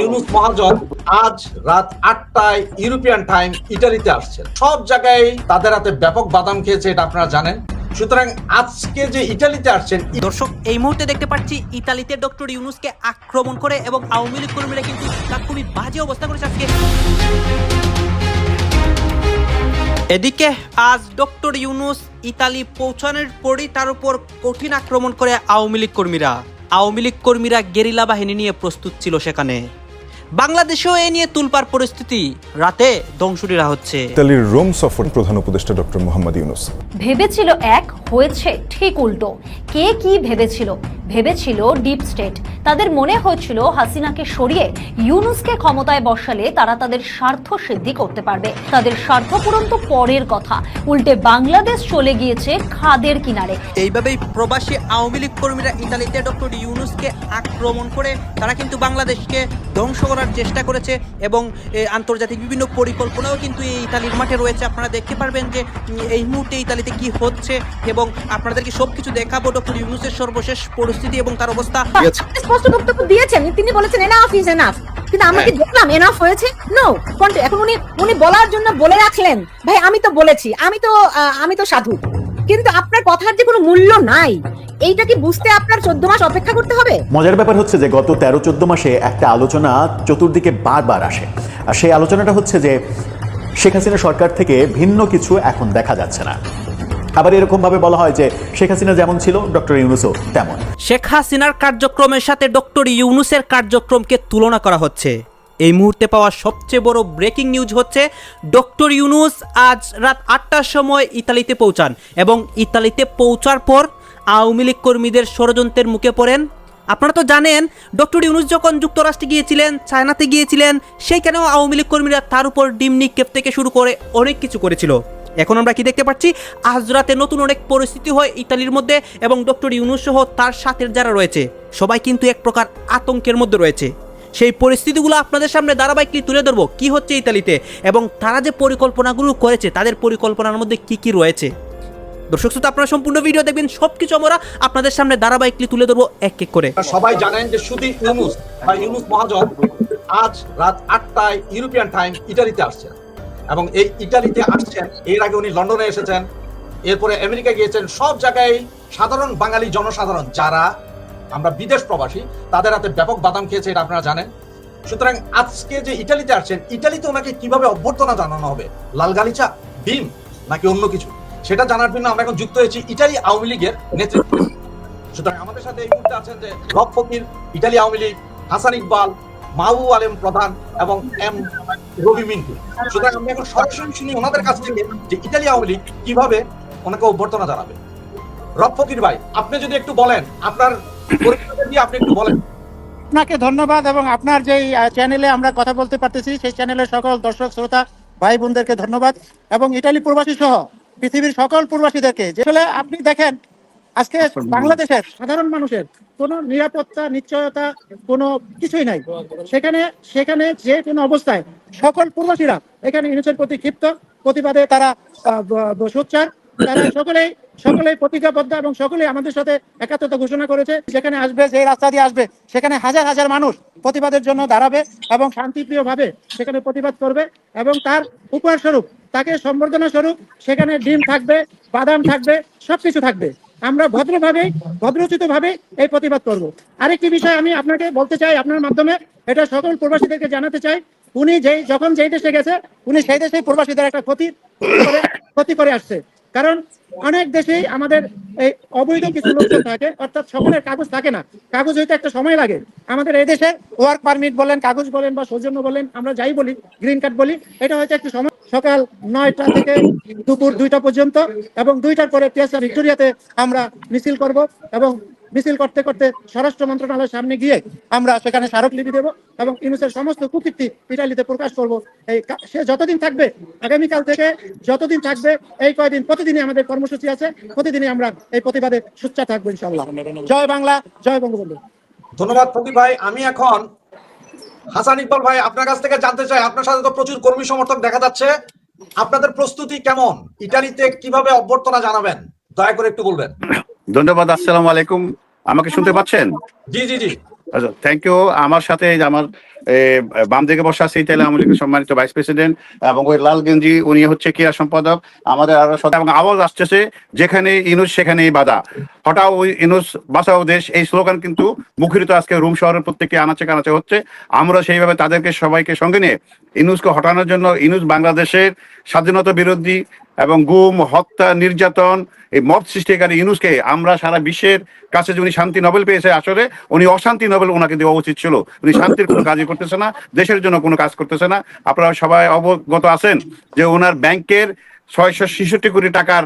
ইউনুস মহাজন আজ রাত আটটায় ইউরোপিয়ান টাইম ইটালিতে সব জায়গায় তাদের হাতে ব্যাপক বাদাম খেয়েছে, এটা আপনারা জানেন। সুতরাং আজকে যে ইটালিতে আসছেন দর্শক, এই মুহূর্তে দেখতে পাচ্ছি ইতালিতে ডক্টর ইউনুসকে আক্রমণ করে এবং আওয়ামী লীগ কর্মীরা কিন্তু তার খুবই বাজে অবস্থা করেছে আজকে। এদিকে আজ ডক্টর ইউনুস ইতালি পৌঁছানোর পরই তার উপর কঠিন আক্রমণ করে আওয়ামী লীগ কর্মীরা। আওয়ামী লীগ কর্মীরা গেরিলা বাহিনী নিয়ে প্রস্তুত ছিল সেখানে। বাংলাদেশেও এ নিয়ে তুলপার পরিস্থিতি রাতে দংশুরিরা হচ্ছে। ইতালির রোম সফর প্রধান উপদেষ্টা ডক্টর মোহাম্মদ ইউনুস। ভেবেছিল এক হয়েছে ঠিক উল্টো। কে কি ভেবেছিল? ভেবেছিল ডিপ স্টেট। তাদের মনে হয়েছিল হাসিনাকে সরিয়ে ইউনুসকে ক্ষমতায় বসালে তারা তাদের স্বার্থ সিদ্ধি করতে পারবে। তাদের স্বার্থ পূরণ তো পরের কথা। উল্টে বাংলাদেশ চলে গিয়েছে খাদের কিনারে। এইভাবেই প্রবাসী আওয়ামী লীগ কর্মীরা ইতালিতে ডক্টর ইউনুসকে আক্রমণ করে তারা কিন্তু বাংলাদেশকে ধ্বংস করার চেষ্টা করেছে এবং আন্তর্জাতিক বিভিন্ন পরিকল্পনাও কিন্তু এই ইতালির মাঠে রয়েছে। আপনারা দেখতে পারবেন যে এই মুহূর্তে ইতালিতে কি হচ্ছে এবং আপনাদেরকে সবকিছু দেখাবো ডক্টর ইউনুসের সর্বশেষ পরিস্থিতি এবং তার অবস্থা। স্পষ্ট বক্তব্য দিয়েছেন। তিনি বলেছেন এনাফ ইজ এনাফ কিন্তু আমরা কি দেখলাম এনাফ হয়েছে? নো এখন উনি উনি বলার জন্য বলে রাখলেন। ভাই আমি তো বলেছি। আমি তো আহ, আমি তো সাধু। কিন্তু আপনার কথার যে কোনো মূল্য নাই। এইটা কি বুঝতে আপনার চোদ্দ মাস অপেক্ষা করতে হবে? মজার ব্যাপার হচ্ছে যে গত তেরো চোদ্দ মাসে একটা আলোচনা চতুর্দিকে বারবার আসে। আর সেই আলোচনাটা হচ্ছে যে শেখ হাসিনা সরকার থেকে ভিন্ন কিছু এখন দেখা যাচ্ছে না। আবার এরকম ভাবে বলা হয় যে শেখ হাসিনা যেমন ছিল ডক্টর ইউনুসও তেমন। শেখ হাসিনার কার্যক্রমের সাথে ডক্টর ইউনুসের কার্যক্রমকে তুলনা করা হচ্ছে। এই মুহূর্তে পাওয়া সবচেয়ে বড় ব্রেকিং নিউজ হচ্ছে ডক্টর ইউনুস আজ রাত আটটার সময় ইতালিতে পৌঁছান এবং ইতালিতে পৌঁছার পর আওয়ামী লীগ কর্মীদের ষড়যন্ত্রের মুখে পড়েন। আপনারা তো জানেন, ডক্টর ইউনুস যখন যুক্তরাষ্ট্রে গিয়েছিলেন, চায়নাতে গিয়েছিলেন সেইখানেও আওয়ামী লীগ কর্মীরা তার উপর ডিম নিক্ষেপ থেকে শুরু করে অনেক কিছু করেছিল। এখন আমরা কি দেখতে পাচ্ছি? আজ রাতে নতুন অনেক পরিস্থিতি হয় ইতালির মধ্যে এবং ডক্টর ইউনুস সহ তার সাথে যারা রয়েছে, সবাই কিন্তু এক প্রকার আতঙ্কের মধ্যে রয়েছে। সেই পরিস্থিতিগুলো আপনাদের সামনে ধারাবাহিকলি তুলে ধরবো। কি হচ্ছে ইতালিতে? এবং তারা যে পরিকল্পনাগুলো করেছে, তাদের পরিকল্পনার মধ্যে কি কি রয়েছে? দর্শক শ্রোতা, আপনারা সম্পূর্ণ ভিডিও দেখবেন, সবকিছু আমরা আপনাদের সামনে ধারাবাহিকলি তুলে ধরবো এক এক করে। সবাই জানেন যে শুধু ইউনুস বা ইউনুস মহাজন আজ রাত আটটায় ইউরোপিয়ান টাইম ইটালিতে আসছেন। এবং এই ইটালিতে আসছেন, এর আগে উনি লন্ডনে এসেছেন, এরপরে আমেরিকা গিয়েছেন, সব জায়গায় সাধারণ বাঙালি জনসাধারণ, যারা আমরা বিদেশ প্রবাসী, তাদের হাতে ব্যাপক বাদাম খেয়েছে এটা আপনারা জানেন। সুতরাং আজকে যে ইটালিতে আসছেন, ইটালিতে ওনাকে কীভাবে অভ্যর্থনা জানানো হবে? লাল গালিচা ডিম নাকি অন্য কিছু? সেটা জানার জন্য আমরা এখন যুক্ত হয়েছি ইটালি আওয়ামী লীগের নেতৃত্বে। সুতরাং আমাদের সাথে এই মুহূর্তে আছেন যে রব ফকির, ইটালি আওয়ামী লীগ, হাসান ইকবাল, মাহবুব আলেম প্রধান এবং এম রবি মিন্টু। সুতরাং আমি এখন সরাসরি শুনি ওনাদের কাছ থেকে যে ইটালি আওয়ামী লীগ কীভাবে ওনাকে অভ্যর্থনা জানাবে। রব ফকির ভাই, আপনি যদি একটু বলেন, আপনার আপনাকে ধন্যবাদ এবং আপনার আহ, চ্যানেলে আমরা কথা বলতে পারতেছি সেই চ্যানেলের সকল দর্শক শ্রোতা ভাই বোনদেরকে ধন্যবাদ এবং ইটালি প্রবাসী সহ পৃথিবীর সকল প্রবাসীদেরকে। যে আসলে আপনি দেখেন আজকে বাংলাদেশের সাধারণ মানুষের কোনো নিরাপত্তা নিশ্চয়তা কোনো কিছুই নাই। সেখানে সেখানে যে কোনো অবস্থায় সকল প্রবাসীরা এখানে ইউনিসের প্রতি ক্ষিপ্ত প্রতিবাদে তারা সোচ্চার। তারা সকলেই সকলেই প্রতিজ্ঞাবদ্ধ এবং সকলেই আমাদের সাথে একাত্মতা ঘোষণা করেছে। যেখানে আসবে, যে রাস্তা দিয়ে আসবে, সেখানে হাজার হাজার মানুষ প্রতিবাদের জন্য দাঁড়াবে এবং শান্তিপ্রিয় ভাবে সেখানে প্রতিবাদ করবে এবং তার উপহার স্বরূপ, তাকে সম্বর্ধনা স্বরূপ সেখানে ডিম থাকবে, বাদাম থাকবে, সবকিছু থাকবে। আমরা ভদ্রভাবে ভদ্রোচিত ভাবে এই প্রতিবাদ করব। আরেকটি বিষয় আমি আপনাকে বলতে চাই আপনার মাধ্যমে, এটা সকল প্রবাসীদেরকে জানাতে চাই। উনি যেই, যখন যেই দেশে গেছে, উনি সেই দেশে প্রবাসীদের একটা ক্ষতি ক্ষতি করে আসছে। কারণ অনেক দেশেই আমাদের এই অবৈধ কিছু লোকজন থাকে, অর্থাৎ সকলের কাগজ থাকে না। কাগজ হইতে একটা সময় লাগে। আমাদের এই দেশে ওয়ার্ক পারমিট বলেন, কাগজ বলেন বা সৌজন্য বলেন, আমরা যাই বলি গ্রিন কার্ড বলি, এটা হয়তো একটু সময় সকাল নয়টা থেকে দুপুর দুইটা পর্যন্ত এবং দুইটার পরে পিয়াসা ভিক্টোরিয়াতে আমরা মিছিল করব এবং মিছিল করতে করতে স্বরাষ্ট্র মন্ত্রণালয়ের সামনে গিয়ে আমরা সেখানে স্মারকলিপি দেব এবং ইউনুসের সমস্ত কুকীর্তি ইটালিতে প্রকাশ করব। এই সে যতদিন থাকবে, আগামীকাল থেকে যতদিন থাকবে, এই কয়দিন প্রতিদিনই আমাদের কর্মসূচি আছে প্রতিদিনই আমরা এই প্রতিবাদে সুচ্চা থাকব ইনশাল্লাহ জয় বাংলা জয় বঙ্গবন্ধু। ধন্যবাদ ফকির ভাই। আমি এখন হাসান ইকবাল ভাই আপনার কাছ থেকে জানতে চাই আপনার সাথে তো প্রচুর কর্মী সমর্থক দেখা যাচ্ছে। আপনাদের প্রস্তুতি কেমন? ইটালিতে কীভাবে অভ্যর্থনা জানাবেন? দয়া করে একটু বলবেন। ধন্যবাদ আসসালামু আলাইকুম। আমাকে শুনতে পাচ্ছেন? জি জি জি। থ্যাংক ইউ আমার সাথে আমার বাম দিকে বসা সেই ইতালি আওয়ামী লীগের সম্মানিত ভাইস প্রেসিডেন্ট এবং ওই লাল গেঞ্জি, উনি হচ্ছে ক্রীড়া সম্পাদক। আমাদের আরও সদা এবং আওয়াজ আসতেছে, যেখানে ইনুস, সেখানেই বাধা হঠাৎ ওই ইনুস, বাঁচাও দেশ, এই স্লোগান কিন্তু মুখরিত আজকে রুম শহরের প্রত্যেকে আনাচে কানাচে হচ্ছে। আমরা সেইভাবে তাদেরকে সবাইকে সঙ্গে নিয়ে ইনুসকে হটানোর জন্য ইনুস বাংলাদেশের স্বাধীনতা বিরোধী এবং গুম, হত্যা, নির্যাতন এই মত সৃষ্টিকারী ইউনুসকে আমরা সারা বিশ্বের কাছে যে উনি শান্তি নোবেল পেয়েছে আসলে উনি অশান্তি নোবেল ওনাকে দেওয়া উচিত ছিল। উনি শান্তির কোনো কাজই করতেছে না, দেশের জন্য কোনো কাজ করতেছে না। আপনারা সবাই অবগত আছেন যে ওনার ব্যাংকের ছয়শো ছেষট্টি কোটি টাকার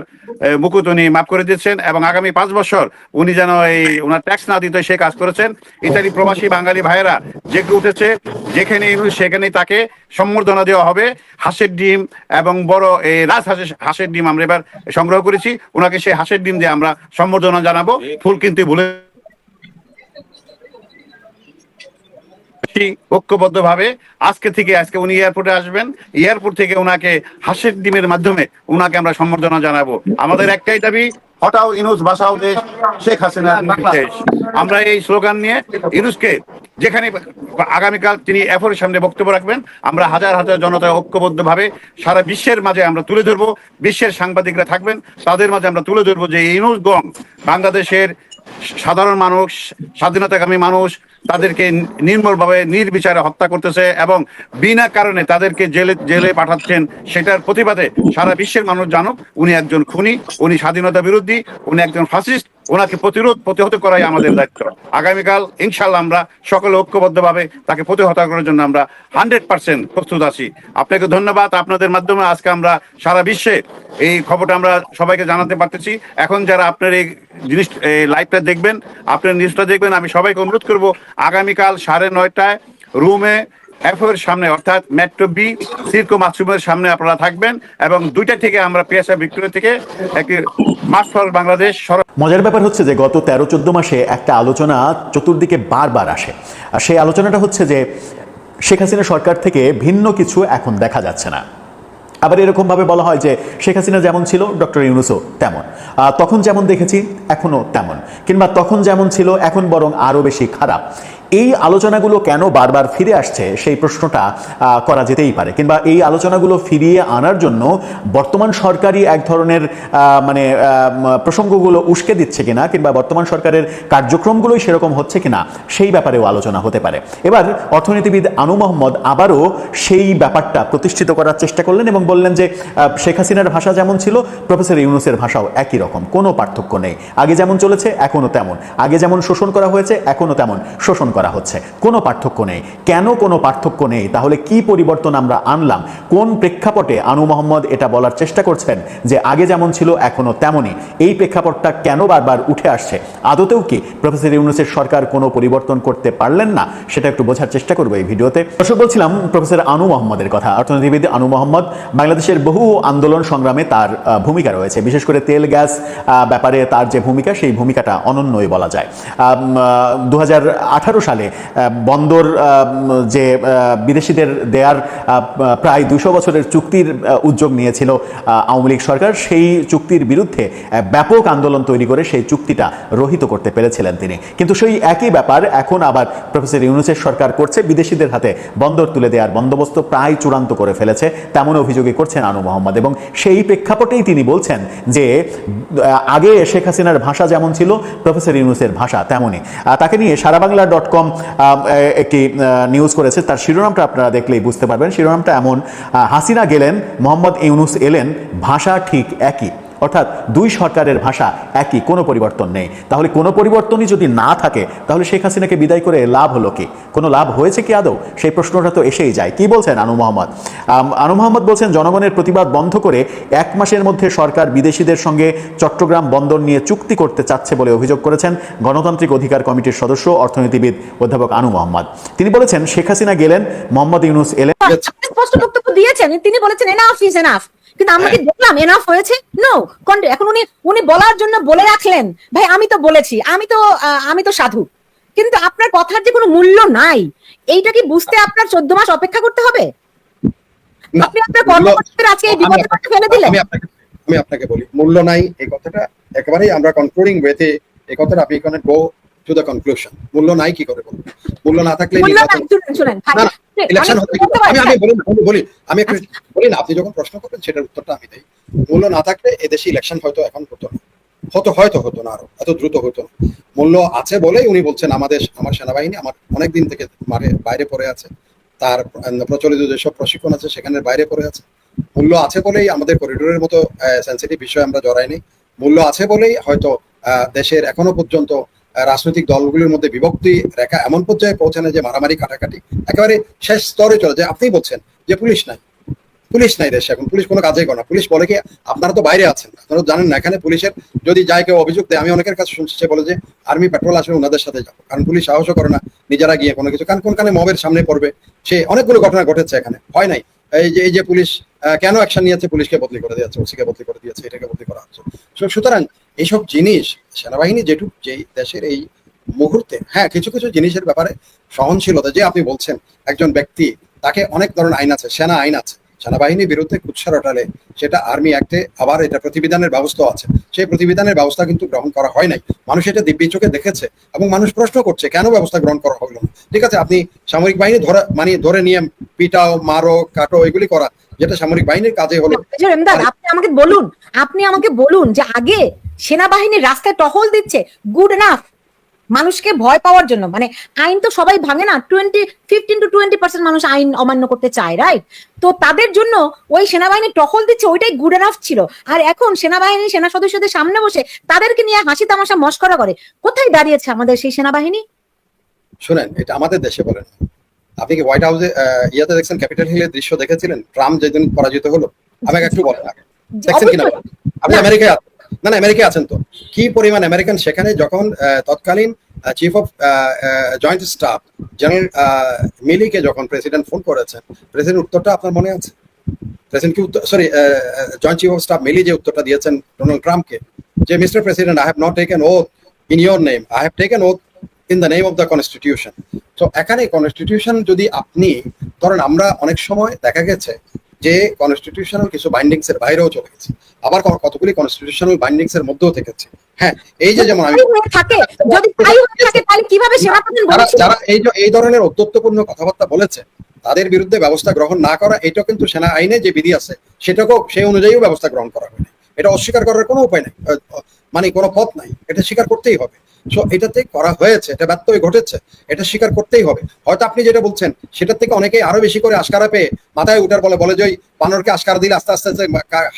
মুকুট উনি মাফ করে দিয়েছেন এবং আগামী পাঁচ বছর উনি যেন এই, ওনার ট্যাক্স না দিতে সে কাজ করেছেন। ইত্যাদি প্রবাসী বাঙালি ভাইয়েরা জেগে উঠেছে, যেখানে সেখানেই তাকে সম্বর্ধনা দেওয়া হবে। হাঁসের ডিম এবং বড় এই রাজ হাঁসের হাঁসের ডিম আমরা এবার সংগ্রহ করেছি। ওনাকে সেই হাঁসের ডিম দিয়ে আমরা সম্বর্ধনা জানাব। ফুল কিন্তু ভুলে ঐক্যবদ্ধ ভাবে আজকে থেকে আজকে উনি এয়ারপোর্টে আসবেন। এয়ারপোর্ট থেকে ওনাকে হাঁসের ডিমের মাধ্যমে ওনাকে আমরা সম্বর্ধনা জানাব। আমাদের একটাই দাবি হটাও ইনুস বাসাও দেশ শেখ হাসিনা দেশ। আমরা এই স্লোগান নিয়ে ইনুসকে যেখানে আগামীকাল তিনি এফোর সামনে বক্তব্য রাখবেন আমরা হাজার হাজার জনতা ঐক্যবদ্ধ ভাবে সারা বিশ্বের মাঝে আমরা তুলে ধরবো। বিশ্বের সাংবাদিকরা থাকবেন তাদের মাঝে আমরা তুলে ধরবো যে ইনুস গং বাংলাদেশের সাধারণ মানুষ, স্বাধীনতাকামী মানুষ তাদেরকে নির্মলভাবে, নির্বিচারে হত্যা করতেছে এবং বিনা কারণে তাদেরকে জেলে জেলে পাঠাচ্ছেন সেটার প্রতিবাদে সারা বিশ্বের মানুষ জানুক, উনি একজন খুনি, উনি স্বাধীনতা বিরোধী, উনি একজন ফাসিস্ট ওনাকে প্রতিরোধ, প্রতিহত করাই আমাদের দায়িত্ব। আগামীকাল ইনশাল্লাহ আমরা সকলে ঐক্যবদ্ধভাবে তাকে প্রতিহত করার জন্য আমরা হান্ড্রেড পার্সেন্ট প্রস্তুত আছি। আপনাকে ধন্যবাদ। আপনাদের মাধ্যমে আজকে আমরা সারা বিশ্বে এই খবরটা আমরা সবাইকে জানাতে পারতেছি। এখন যারা আপনার এই জিনিস এই লাইভটা দেখবেন, আপনার নিউজটা দেখবেন, আমি সবাইকে অনুরোধ করব, আগামীকাল সাড়ে নয়টায় রুমে এফের সামনে, অর্থাৎ মেট্রো বি সিরকো মাসরুমের সামনে আপনারা থাকবেন এবং দুইটা থেকে আমরা পিএসআ ভিক্টোরিয়া থেকে একটি ফর বাংলাদেশ মজার ব্যাপার হচ্ছে যে গত তেরো, চোদ্দ মাসে একটা আলোচনা চতুর্দিকে বারবার আসে। আর সেই আলোচনাটা হচ্ছে যে শেখ হাসিনা সরকার থেকে ভিন্ন কিছু এখন দেখা যাচ্ছে না। আবার এরকমভাবে বলা হয় যে শেখ হাসিনা যেমন ছিল, ডক্টর ইউনুসও তেমন। তখন যেমন দেখেছি এখনও তেমন। কিংবা তখন যেমন ছিল, এখন বরং আরও বেশি খারাপ। এই আলোচনাগুলো কেন বারবার ফিরে আসছে, সেই প্রশ্নটা করা যেতেই পারে। কিংবা এই আলোচনাগুলো ফিরিয়ে আনার জন্য বর্তমান সরকারই এক ধরনের মানে প্রসঙ্গগুলো উস্কে দিচ্ছে কিনা, কিংবা বর্তমান সরকারের কার্যক্রমগুলোই সেরকম হচ্ছে কিনা, সেই ব্যাপারেও আলোচনা হতে পারে। এবার অর্থনীতিবিদ আনু মোহাম্মদ আবারও সেই ব্যাপারটা প্রতিষ্ঠিত করার চেষ্টা করলেন এবং বললেন যে শেখ হাসিনার ভাষা যেমন ছিল, প্রফেসর ইউনুসের ভাষাও একই রকম, কোনো পার্থক্য নেই। আগে যেমন চলেছে, এখনও তেমন। আগে যেমন শোষণ করা হয়েছে, এখনও তেমন শোষণ করা হচ্ছে। কোনো পার্থক্য নেই। কেন কোনো পার্থক্য নেই? তাহলে কি পরিবর্তন আমরা আনলাম? কোন প্রেক্ষাপটে আনু মোহাম্মদ এটা বলার চেষ্টা করছেন যে আগে যেমন ছিল, এখনও তেমনই? এই প্রেক্ষাপটটা কেন বারবার উঠে আসছে? আদতেও কি প্রফেসর ইউনুসের সরকার কোনো পরিবর্তন করতে পারলেন না? সেটা একটু বোঝার চেষ্টা করব এই ভিডিওতে। দর্শক, বলছিলাম প্রফেসর আনু মোহাম্মদের কথা। অর্থনীতিবিদ আনু মোহাম্মদ বাংলাদেশের বহু আন্দোলন সংগ্রামে তার ভূমিকা রয়েছে। বিশেষ করে তেল, গ্যাস ব্যাপারে তার যে ভূমিকা, সেই ভূমিকাটা অনন্যই বলা যায়। দু হাজার আঠারো সালে বন্দর যে বিদেশিদের দেয়ার প্রায় দুশো বছরের চুক্তির উদ্যোগ নিয়েছিল আওয়ামী লীগ সরকার, সেই চুক্তির বিরুদ্ধে ব্যাপক আন্দোলন তৈরি করে সেই চুক্তিটা রহিত করতে পেরেছিলেন তিনি। কিন্তু সেই একই ব্যাপার এখন আবার প্রফেসর ইউনুসের সরকার করছে, বিদেশিদের হাতে বন্দর তুলে দেওয়ার বন্দোবস্ত প্রায় চূড়ান্ত করে ফেলেছে, তেমন অভিযোগই করছেন আনু মোহাম্মদ। এবং সেই প্রেক্ষাপটেই তিনি বলছেন যে আগে শেখ হাসিনার ভাষা যেমন ছিল, প্রফেসর ইউনুসের ভাষা তেমনই। তাকে নিয়ে সারা বাংলা ডট কম একটি নিউজ করেছে। তার শিরোনামটা আপনারা দেখলেই বুঝতে পারবেন। শিরোনামটা এমন হাসিনা গেলেন, মোহাম্মদ ইউনুস এলেন, ভাষা ঠিক একই। অর্থাৎ দুই সরকারের ভাষা একই, কোনো পরিবর্তন নেই। তাহলে কোনো পরিবর্তনই যদি না থাকে, তাহলে শেখ হাসিনাকে বিদায় করে লাভ হলো কি? কোনো লাভ হয়েছে কি আদৌ? সেই প্রশ্নটা তো এসেই যায়। কি বলছেন আনু মোহাম্মদ? আনু মোহাম্মদ বলছেন, জনগণের প্রতিবাদ বন্ধ করে এক মাসের মধ্যে সরকার বিদেশিদের সঙ্গে চট্টগ্রাম বন্দর নিয়ে চুক্তি করতে চাচ্ছে বলে অভিযোগ করেছেন গণতান্ত্রিক অধিকার কমিটির সদস্য, অর্থনীতিবিদ অধ্যাপক আনু মোহাম্মদ। তিনি বলেছেন, শেখ হাসিনা গেলেন, মোহাম্মদ ইউনুস এলেন। স্পষ্ট বক্তব্য দিয়েছেন। তিনি বলেছেন এনাফ ইজ এনাফ কিন্তু আমরা কি দেখলাম? এনাফ হয়েছে? নো এখন উনি উনি বলার জন্য বলে রাখলেন ভাই আমি তো বলেছি আমি তো আমি তো সাধু। কিন্তু আপনার কথার যে কোনো মূল্য নাই। এইটা কি বুঝতে আপনার চোদ্দ মাস অপেক্ষা করতে হবে? আপনি আপনার কর্মকর্তাদের আজকে এই আপনাকে- ফেলে দিলেন। আপনাকে আমি আপনাকে বলি মূল্য নাই এই কথাটা একেবারেই আমরা কনক্লুডিং ওয়েতে এই কথাটা আপনি এখানে গো টু দ্য কনক্লুশন মূল্য নাই কি করে বলব মূল্য না থাকলে ইলেকশন আমি আমি বলি আমি বলি আমি একটু বলি না আপনি যখন প্রশ্ন করবেন সেটার উত্তরটা আমি দেই। মূল্য না থাকলে এদেশে ইলেকশন হয়তো এখন হতো না। হতো হয়তো হতো না আরও এত দ্রুত হতো মূল্য আছে বলেই উনি বলছেন আমাদের আমার সেনাবাহিনী আমার অনেক দিন থেকে মারে বাইরে পড়ে আছে। তার প্রচলিত যেসব প্রশিক্ষণ আছে সেখানে বাইরে পড়ে আছে। মূল্য আছে বলেই আমাদের করিডোরের মতো সেন্সিটিভ বিষয় আমরা জড়াইনি। মূল্য আছে বলেই হয়তো আহ, দেশের এখনও পর্যন্ত রাজনৈতিক দলগুলির মধ্যে বিভক্তি রেখা এমন পর্যায়ে পৌঁছানো যে মারামারি, কাটাকাটি একেবারে শেষ স্তরে চলে যায়। আপনি বলছেন যে পুলিশ নাই। পুলিশ নাই দেশে এখন। পুলিশ কোনো কাজেই করে না। পুলিশ বলে কি আপনারা তো বাইরে আছেন। আপনারা জানেন না, এখানে পুলিশের যদি যায় কেউ অভিযোগ দেয়। আমি অনেকের কাছে শুনছি, সে বলে যে আর্মি পেট্রোল আসলে ওনাদের সাথে যাব। কারণ পুলিশ সাহসও করে না নিজেরা গিয়ে কোনো কিছু। কারণ কোনখানে মবের সামনে পড়বে, সে অনেকগুলো ঘটনা ঘটেছে এখানে। হয় নাই। এই যে এই যে পুলিশ কেন অ্যাকশন নিয়েছে, পুলিশকে বদলি করে দিয়েছে, ওসিকে বদলি করে দিয়েছে, এটাকে বদলি করা হচ্ছে। সুতরাং এইসব জিনিস সেনাবাহিনী যেটুক যেই দেশের এই মুহূর্তে হ্যাঁ কিছু কিছু জিনিসের ব্যাপারে সহনশীলতা যে আপনি বলছেন একজন ব্যক্তি তাকে অনেক ধরনের আইন আছে সেনা আইন আছে সেনাবাহিনীর বিরুদ্ধে কুৎসা রটালে সেটা আর্মি অ্যাক্টে আবার এটা প্রতিবিধানের ব্যবস্থা আছে। সেই প্রতিবিধানের ব্যবস্থা কিন্তু গ্রহণ করা হয় নাই। মানুষ এটা দিব্যি চোখে দেখেছে এবং মানুষ প্রশ্ন করছে কেন ব্যবস্থা গ্রহণ করা হলো না? ঠিক আছে আপনি সামরিক বাহিনী ধরে মানে ধরে নিয়ে পিটাও মারো কাটো এগুলি করা যেটা সামরিক বাহিনীর কাজে হলো। আপনি আমাকে বলুন আপনি আমাকে বলুন যে আগে সেনাবাহিনী রাস্তায় টহল দিচ্ছে। গুড এনাফ মানুষকে ভয় পাওয়ার জন্য। মানে আইন তো সবাই ভাঙে না। Twenty fifteen to twenty percent মানুষ আইন অমান্য করতে চায় রাইট তো তাদের জন্য ওই সেনাবাহিনী টহল দিচ্ছে ওইটাই গুড এনাফ ছিল। আর এখন সেনাবাহিনী সেনা সদস্যদের সামনে বসে তাদেরকে নিয়ে হাসি তামাশা মস্করা করে। কোথায় দাঁড়িয়েছে আমাদের সেই সেনাবাহিনী? শুনেন এটা আমাদের দেশে বলেন আপনি কি হোয়াইট হাউসে ইয়াতে দেখছেন ক্যাপিটাল হিলের দৃশ্য দেখেছিলেন? ট্রাম্প যেদিন পরাজিত হলো। আমাকে একটু বলেন দেখছেন কিনা? আপনি আমেরিকায় আছেন? না না আমেরিকায় আছেন তো। কি পরিমাণ আমেরিকান সেখানে যখন তৎকালীন chief of joint staff general মিলিকে যখন প্রেসিডেন্ট ফোন করেছেন প্রেসিডেন্ট উত্তরটা আপনার মনে আছে? প্রেসিডেন্ট কি উত্তর sorry joint chief of staff Milley যে উত্তরটা দিয়েছেন ডোনাল্ড ট্রাম্পকে যে mister president I have not taken oath in your name I have taken oath in the name of the constitution তো এখানে কনস্টিটিউশন যদি আপনি, ধরেন আমরা অনেক সময় দেখা গেছে যে কনস্টিটিউশনাল কিছু বাইন্ডিংস এর বাইরেও চলে গেছে। আবার কতগুলি কনস্টিটিউশনাল বাইন্ডিংস এর মধ্যেও থেকেছে হ্যাঁ এই যে যেমন আমি থাকে যদি থাকে তাহলে কীভাবে যারা যারা এই যে- এই ধরনের অত্যত্বপূর্ণ কথাবার্তা বলেছে তাদের বিরুদ্ধে ব্যবস্থা গ্রহণ না করা এটা কিন্তু সেনা আইনে যে বিধি আছে সেটাকেও সেই অনুযায়ীও ব্যবস্থা গ্রহণ করা হয়নি। এটা অস্বীকার করার কোনো উপায় নেই মানে কোনো পথ নাই, এটা স্বীকার করতেই হবে। সো এটাতে করা হয়েছে, এটা ব্যর্থ ঘটেছে, এটা স্বীকার করতেই হবে। হয়তো আপনি যেটা বলছেন, সেটার থেকে অনেকেই আরও বেশি করে আশকারা পেয়ে মাথায় উঠার বলে বলে যে ওই বানরকে আশকারা দিলে আস্তে আস্তে আস্তে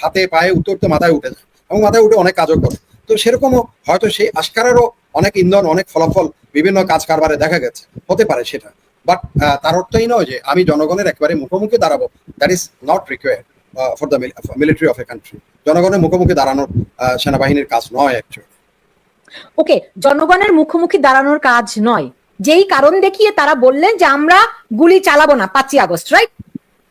হাতে পায়ে উঠতে উঠতে মাথায় উঠে যায় এবং মাথায় উঠে অনেক কাজও করে। তো সেরকমও হয়তো সেই আশকারারও অনেক ইন্ধন, অনেক ফলাফল বিভিন্ন কাজ কারবারে দেখা গেছে, হতে পারে সেটা। বাট তার অর্থই নয় যে আমি জনগণের একেবারে মুখোমুখি দাঁড়াবো that is not required for the military of a country জনগণের মুখোমুখি দাঁড়ানোর সেনাবাহিনীর কাজ নয় অ্যাকচুয়ালি ওকে জনগণের মুখোমুখি দাঁড়ানোর কাজ নয়। যেই কারণ দেখিয়ে তারা বললেন যে আমরা গুলি চালাবো না পাঁচই আগস্ট রাইট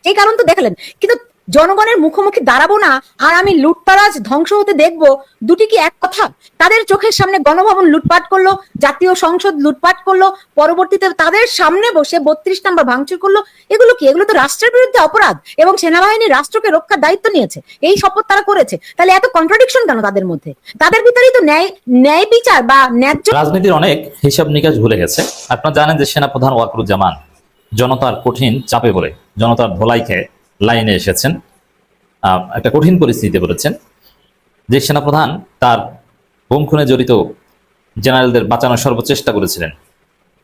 এই কারণ তো দেখলেন। কিন্তু জনগণের মুখোমুখি দাঁড়াবো না, আর আমি লুটতারাজ ধ্বংস হতে দেখব, দুটি কি এক কথা? তাদের চোখের সামনে গণভবন লুটপাট করল, জাতীয় সংসদ লুটপাট করল, পরবর্তীতে তাদের সামনে বসে বত্রিশ নাম্বার ভাঙচুর করল। এগুলো কি? এগুলো তো রাষ্ট্রের বিরুদ্ধে অপরাধ, এবং সেনাবাহিনী রাষ্ট্রকে রক্ষার দায়িত্ব নিয়েছে। এই শপথ তারা করেছে। তাহলে এত কন্ট্রাডিকশন কেন তাদের মধ্যে? তাদের ভিতরেই তো ন্যায় ন্যায় বিচার বা ন্যায্য রাজনীতির অনেক হিসাব নিকাশ ভুলে গেছে। আপনারা জানেন যে সেনাপ্রধান ওয়াকরুজ্জামান, জনতার কঠিন চাপে পড়ে, জনতার ধোলাই খেয়ে। লাইনে এসেছেন। একটা কঠিন পরিস্থিতিতে পড়েছেন। যে সেনাপ্রধান তার গুম খুনে জড়িত জেনারেলদের বাঁচানোর সর্বচেষ্টা করেছিলেন।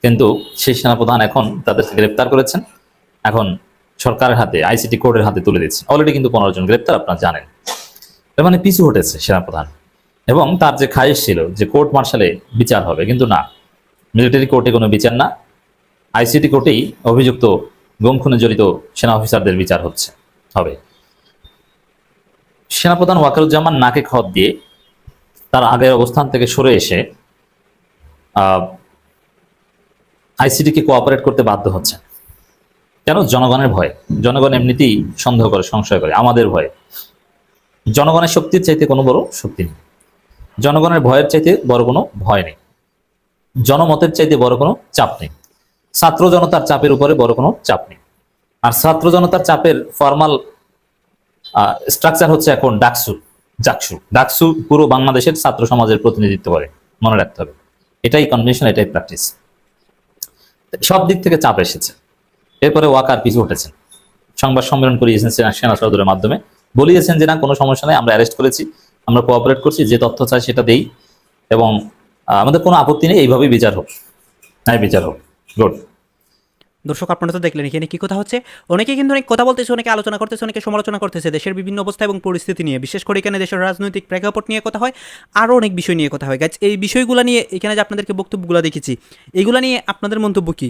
কিন্তু সেই সেনাপ্রধান এখন তাদেরকে গ্রেপ্তার করেছেন। এখন সরকারের হাতে, আইসিটি কোর্টের হাতে তুলে দিচ্ছেন অলরেডি কিন্তু পনেরো জন গ্রেপ্তার, আপনারা জানেন। তার মানে পিছু হটেছে সেনাপ্রধান। এবং তার যে খায়েশ ছিল, যে কোর্ট মার্শালে বিচার হবে, কিন্তু না। মিলিটারি কোর্টে কোনো বিচার না। আইসিটি কোর্টেই অভিযুক্ত গুম খুনে জড়িত সেনা অফিসারদের বিচার হচ্ছে, হবে। সেনাপ্রধান ওয়াকারুজ্জামান নাকে খত দিয়ে তার আগের অবস্থান থেকে সরে এসে আইসিটিকে কোঅপারেট করতে বাধ্য হচ্ছে কেন? জনগণের ভয়। জনগণ এমনিতেই সন্দেহ করে, সংশয় করে, আমাদের ভয়ে। জনগণের শক্তির চাইতে কোনো বড় শক্তি নেই। জনগণের ভয়ের চাইতে বড় কোনো ভয় নেই। জনমতের চাইতে বড় কোনো চাপ নেই। ছাত্র জনতার চাপের উপরে বড় কোনো চাপ নেই। আর ছাত্র জনতার চাপের ফর্মাল স্ট্রাকচার হচ্ছে এখন ডাকসু ডাকসু ডাকসু পুরো বাংলাদেশের ছাত্র সমাজের প্রতিনিধিত্ব করে, মনে রাখতে হবে। এটাই কনভেনশন এটাই প্র্যাকটিস সব দিক থেকে চাপ এসেছে। এরপরে ওয়াকার পিছু উঠেছেন সংবাদ সম্মেলন করিয়েছেন সেনা সদরের মাধ্যমে। বলিয়েছেন যে না, কোনো সমস্যা নেই, আমরা অ্যারেস্ট করেছি, আমরা কোঅপারেট করছি, যে তথ্য চাই সেটা দেই এবং আমাদের কোনো আপত্তি নেই, এইভাবেই বিচার হোক। ন্যায় বিচার হোক। দর্শক, আপনারা তো দেখলেন, এখানে কি কথা হচ্ছে? অনেকে কিন্তু অনেক কথা বলতেছে, অনেকে আলোচনা করতেছে, অনেকে সমালোচনা করতেছে। দেশের বিভিন্ন অবস্থা এবং পরিস্থিতি নিয়ে, বিশেষ করে এখানে দেশের রাজনৈতিক প্রেক্ষাপট নিয়ে কথা হয় আরও অনেক বিষয় নিয়ে কথা হয়। গাছ এই বিষয়গুলো নিয়ে এখানে যে আপনাদেরকে বক্তব্যগুলো দেখেছি এগুলো নিয়ে আপনাদের মন্তব্য কী?